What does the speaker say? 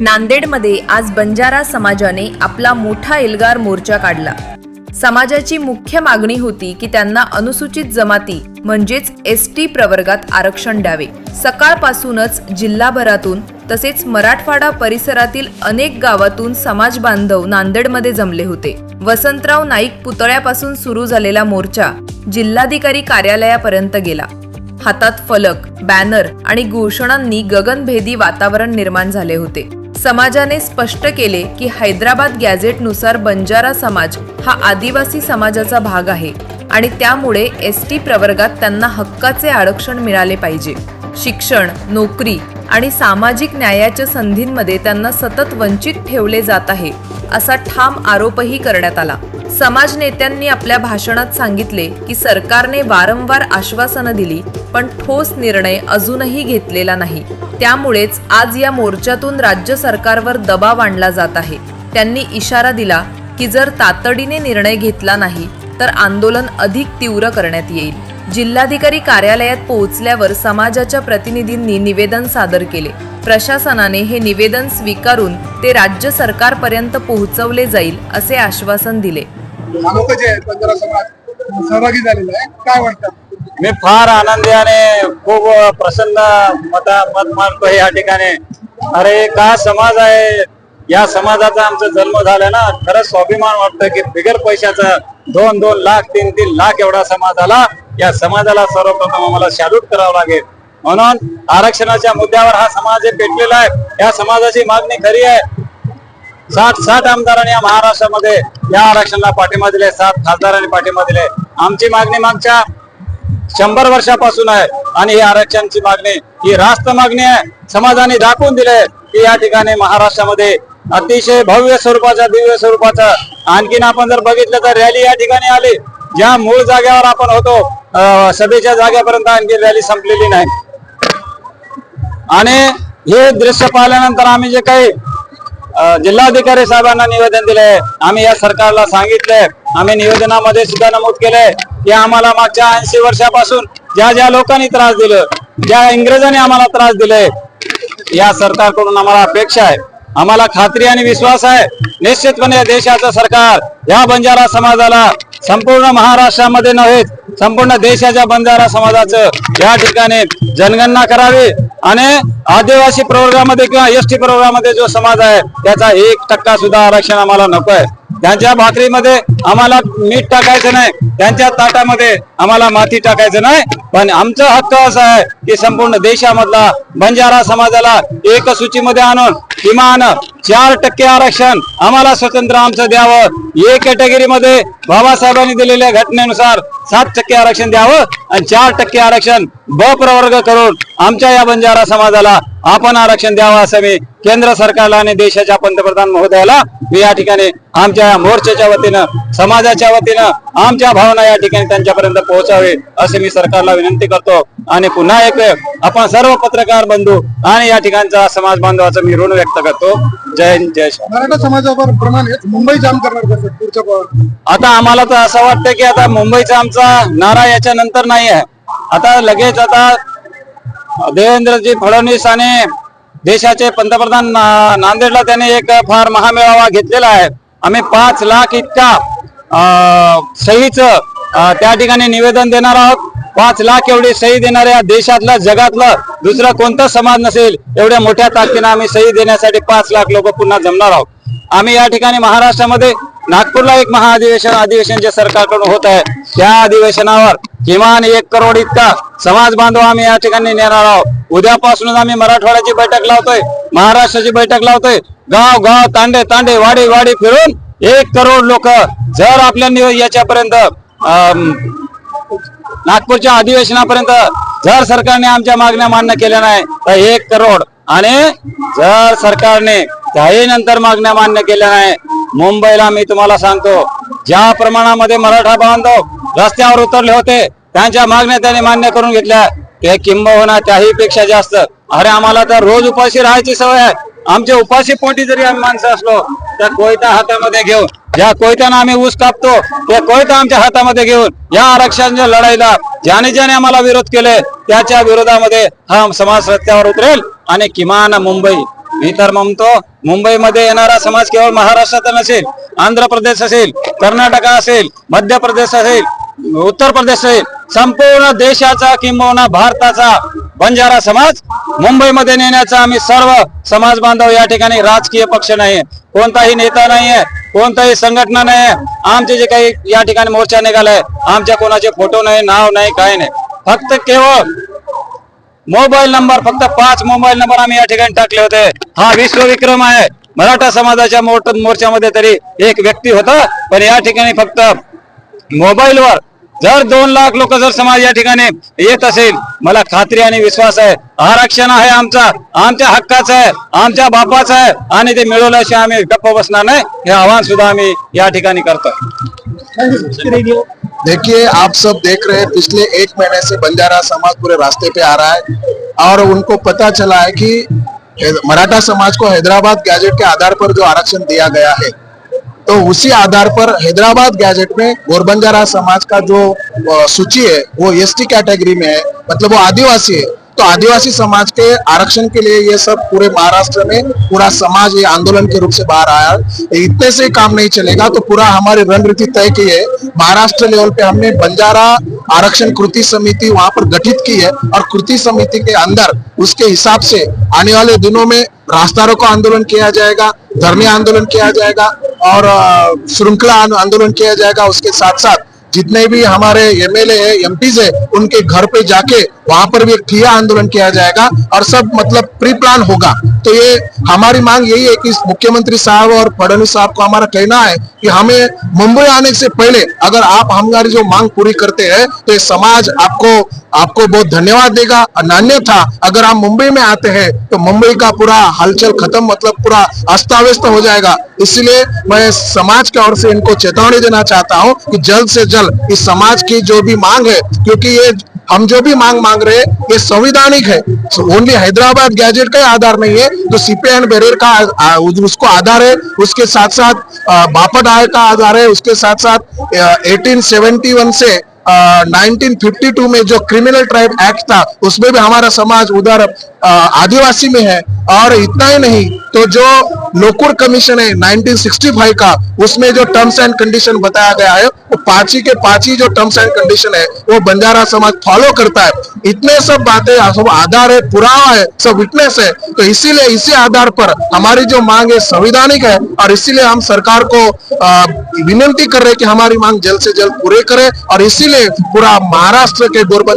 नांदेडमध्ये आज बंजारा समाजाने आपला मोठा एल्गार मोर्चा काढला. समाजाची मुख्य मागणी होती की त्यांना अनुसूचित जमाती म्हणजेच एस टी प्रवर्गात आरक्षण द्यावे. सकाळपासूनच जिल्हाभरातून तसेच मराठवाडा परिसरातील अनेक गावातून समाज बांधव नांदेडमध्ये जमले होते. वसंतराव नाईक पुतळ्यापासून सुरू झालेला मोर्चा जिल्हाधिकारी कार्यालयापर्यंत गेला. हातात फलक बॅनर आणि घोषणांनी गगनभेदी वातावरण निर्माण झाले होते. समाजाने स्पष्ट केले की हैदराबाद गॅझेटनुसार बंजारा समाज हा आदिवासी समाजाचा भाग आहे आणि त्यामुळे एस टी प्रवर्गात त्यांना हक्काचे आरक्षण मिळाले पाहिजे. शिक्षण नोकरी आणि सामाजिक न्यायाच्या संधींमध्ये त्यांना सतत वंचित ठेवले जात आहे असा ठाम आरोपही करण्यात आला. समाज नेत्यांनी आपल्या भाषणात सांगितले की सरकारने वारंवार आश्वासनं दिली पण ठोस निर्णय अजूनही घेतलेला नाही. त्यामुळेच आज या मोर्चातून राज्य सरकारवर दबाव आणला जात आहे. त्यांनी इशारा दिला की जर तातडीने निर्णय घेतला नाही तर आंदोलन अधिक तीव्र करण्यात येईल. जिल्हाधिकारी कार्यालयात पोहोचल्यावर समाजाच्या प्रतिनिधींनी निवेदन सादर केले. प्रशासनाने हे निवेदन स्वीकारून ते राज्य सरकारपर्यंत पोहोचवले जाईल असे आश्वासन दिले. लोक जे आहेत बंजारा समाज सहभागी झालेला आहे काय वाटतं? मी फार आनंदी आणि खूप प्रसन्न मता मत मानतो या ठिकाणी. अरे का समाज आहे? या समाजाचा आमचा जन्म झाला ना खरंच स्वाभिमान वाटतं की बिगर पैशाचा दोन दोन लाख तीन तीन लाख एवढा समाज आला. या समाजाला सर्वप्रथम आम्हाला सॅल्यूट करावं लागेल. म्हणून आरक्षणाच्या मुद्द्यावर हा समाज पेटलेला आहे. या समाजाची मागणी खरी आहे. साठ साठ आमदारांनी या महाराष्ट्रामध्ये या आरक्षणाला पाठिंबा दिले सात खासदारांनी पाठिंबा दिले. आमची मागणी मागच्या शंभर वर्षापासून आहे आणि ही आरक्षणची मागणी ही रास्त मागणी आहे. समाजाने दाखवून दिले की या ठिकाणी महाराष्ट्रामध्ये अतिशय भव्य स्वरूपाचा दिव्य स्वरूपाचा आणखीन आपण जर बघितलं तर रॅली या ठिकाणी आली ज्या मूळ जागेवर आपण होतो अं, सभेच्या जागेपर्यंत आणखी रॅली संपलेली नाही. आणि हे दृश्य पाहिल्यानंतर आम्ही जे काही जिल्हाधिकारी साहेबांना निवेदन दिले. आम्ही या सरकारला सांगितले. आम्ही निवेदनामध्ये सुद्धा नमूद केले की आम्हाला मागच्या ऐंशी वर्षापासून ज्या ज्या लोकांनी त्रास दिलं ज्या इंग्रजांनी आम्हाला त्रास दिले या सरकारकडून आम्हाला अपेक्षा आहे. आम्हाला खात्री आणि विश्वास आहे. निश्चितपणे देशाचं सरकार या बंजारा समाजाला संपूर्ण महाराष्ट्रामध्ये नव्हे संपूर्ण देशाच्या बंजारा समाजाचं या ठिकाणी जनगणना करावी आणि आदिवासी प्रवर्गामध्ये किंवा एस टी प्रवर्गामध्ये जो समाज आहे त्याचा एक टक्का सुद्धा आरक्षण आम्हाला नको आहे त्यांच्या भाकरीमध्ये आम्हाला मीठ टाकायचं नाही त्यांच्या ताटामध्ये आम्हाला माती टाकायचं नाही पण आमचा हक्क असा आहे की संपूर्ण देशामधला बंजारा समाजाला एक सूचीमध्ये आणून किमान चार टक्के आरक्षण आम्हाला स्वतंत्र आमचं द्यावं. ए कॅटेगरीमध्ये बाबासाहेबांनी दिलेल्या घटनेनुसार सात टक्के आरक्षण द्यावं आणि चार टक्के आरक्षण ब प्रवर्ग करून आमच्या या बंजारा समाजाला आपण आरक्षण द्यावं असं मी केंद्र सरकारला आणि देशाच्या पंतप्रधान महोदयाला मी या ठिकाणी आमच्या या मोर्चाच्या वतीनं समाजाच्या वतीनं आमच्या भावना या ठिकाणी त्यांच्यापर्यंत पोहोचावे असे मी सरकारला विनंती करतो. आणि पुन्हा एक आपण सर्व पत्रकार बंधू आणि या ठिकाणचा समाज बांधवाचं मी ऋण व्यक्त करतो. जय हिंद जय. मराठा समाजावर प्रमाणे मुंबई जाम करणार पुढच्या? आता आम्हाला तर असं वाटतं की आता मुंबईचा आमचा नारा याच्या नंतर नाही आहे. आता लगेच आता देवेंद्रजी फडणवीस आणि देशाचे पंतप्रधान नांदेडला त्यांनी एक फार महामेळावा घेतलेला आहे. आम्ही पाच लाख इतका अं, सहीचं त्या ठिकाणी निवेदन देणार आहोत. पाच लाख एवढी सही देणाऱ्या देशातलं जगातलं दुसरा कोणता समाज नसेल एवढ्या मोठ्या ताकदीनं आम्ही सही देण्यासाठी पाच लाख लोक पुन्हा जमणार आहोत. आम्ही या ठिकाणी महाराष्ट्रामध्ये नागपूरला एक महाअधिवेशन अधिवेशन जे सरकारकडून होत आहे त्या अधिवेशनावर किमान एक करोड इतका समाज बांधव आम्ही या ठिकाणी नेणार आहोत. उद्यापासूनच आम्ही मराठवाड्याची बैठक लावतोय महाराष्ट्राची बैठक लावतोय. गाव गाव तांडे तांडे वाडी वाडी फिरून एक करोड लोक जर आपल्या याच्यापर्यंत अं, नागपूरच्या अधिवेशनापर्यंत जर सरकारने आमच्या मागण्या मान्य केल्या नाही तर एक करोड आणि जर सरकारने त्याही नंतर मागण्या मान्य केल्या नाही मुंबईला मी तुम्हाला सांगतो ज्या प्रमाणामध्ये मराठा बांधव रस्त्यावर उतरले होते त्यांच्या मागण्या त्यांनी मान्य करून घेतल्या. ते किंबहुना त्याही पेक्षा जास्त. अरे आम्हाला तर रोज उपाशी राहायची सवय आहे. आमच्या उपाशी पोटी जरी आम्ही माणसं असलो तर कोयता हातामध्ये घेऊन ज्या कोयत्यानं आम्ही ऊस कापतो. त्या कोयता आमच्या हातामध्ये घेऊन या आरक्षणाच्या लढाईला ज्याने ज्याने आम्हाला विरोध केले त्याच्या विरोधामध्ये हा समाज रस्त्यावर उतरेल आणि किमान मुंबई. मी तर म्हणतो मुंबईमध्ये येणारा समाज केवळ महाराष्ट्राचा नसेल आंध्र प्रदेश असेल कर्नाटक असेल मध्य प्रदेश असेल उत्तर प्रदेश असेल संपूर्ण देशाचा किंबहुना भारताचा बंजारा समाज मुंबईमध्ये नेण्याचा आम्ही सर्व समाज बांधव या ठिकाणी राजकीय पक्ष नाही कोणताही नेता नाहीये कोणताही संघटना नाही आमचे जे काही या ठिकाणी मोर्चा निघालाय आमच्या कोणाचे फोटो नाही नाव नाही काय नाही. फक्त केवळ मोबाईल नंबर फक्त पाच मोबाईल नंबर आम्ही या ठिकाणी टाकले होते. हा विश्वविक्रम आहे. मराठा समाजाच्या मोर्चामध्ये तरी एक व्यक्ती होता पण या ठिकाणी फक्त मोबाईलवर जर दोन लाख लोक जर समाज या ठिकाणी येत असेल मला खात्री आणि विश्वास आहे आरक्षण आहे आमचा आमच्या हक्काचं आहे आमच्या बापाचं आहे आणि ते मिळवल्याशिवाय आम्ही गप्प बसणार नाही हे आव्हान सुद्धा आम्ही या ठिकाणी करतो देखिए आप सब देख रहे हैं पिछले एक महीने से बंजारा समाज पूरे रास्ते पे आ रहा है और उनको पता चला है कि मराठा समाज को हैदराबाद गैजेट के आधार पर जो आरक्षण दिया गया है तो उसी आधार पर हैदराबाद गैजेट में गोरबंजारा समाज का जो सूची है, वो एसटी कैटेगरी में है। मतलब वो आदिवासी है। तो आदिवासी समाज के आरक्षण के लिए ये सब पूरे महाराष्ट्र में पूरा समाज ये आंदोलन के रूप से बाहर आया। इतने से काम नहीं चलेगा तो पूरा हमारी रणनीति तय की है। महाराष्ट्र लेवल पे हमने बंजारा आरक्षण कृति समिति वहाँ पर गठित की है और कृति समिति के अंदर उसके हिसाब से आने वाले दिनों में रास्तारों का आंदोलन किया जाएगा। धरने आंदोलन किया जाएगा और श्रृंखला आंदोलन किया जाएगा उसके साथ साथ जितने भी हमारे एमएलए है एमपीज है उनके घर पे जाके वहाँ पर भी एक ठिया आंदोलन किया जाएगा और सब मतलब प्री प्लान होगा। तो ये हमारी मांग यही है कि मुख्यमंत्री साहब और फडणवीस साहब को हमारा कहना है कि हमें मुंबई आने से पहले अगर आप हमारी जो मांग पूरी करते हैं तो ये समाज आपको आपको बहुत धन्यवाद देगा। अन्यथा अगर आप मुंबई में आते हैं तो मुंबई का पूरा हलचल खत्म मतलब पूरा अस्ता व्यस्त हो जाएगा। इसलिए मैं समाज की ओर से इनको चेतावनी देना चाहता हूँ कि जल्द से जल्द इस समाज की जो भी मांग है, क्योंकि ये हम जो भी मांग मांग रहे हैं, ये संविधानिक है। ओनली हैदराबाद गैजेट का आधार नहीं है तो सीपी एंड बेरेर का उसको आधार है। उसके साथ साथ बापट आय का आधार है। उसके साथ साथ एटीन से फिफ्टी टू में जो क्रिमिनल ट्राइब एक्ट था, उसमें भी हमारा समाज उधर आदिवासी में है। और इतना ही नहीं तो जो लोकुर कमीशन है 1965 का। उसमें जो टर्म्स एंड कंडीशन बताया गया है, वो पांची के पांची जो टर्म्स एंड कंडीशन है, वो बंजारा समाज फॉलो करता है। इतने सब बातें, सब आधार है, पुरावा है, सब विटनेस है। तो इसीलिए इसी आधार पर हमारी जो मांग है, संविधानिक है, और इसीलिए हम सरकार को विनती कर रहे हैं कि हमारी मांग जल्द से जल्द पूरे करे, और इसीलिए पूरा महाराष्ट्र के गोरबंद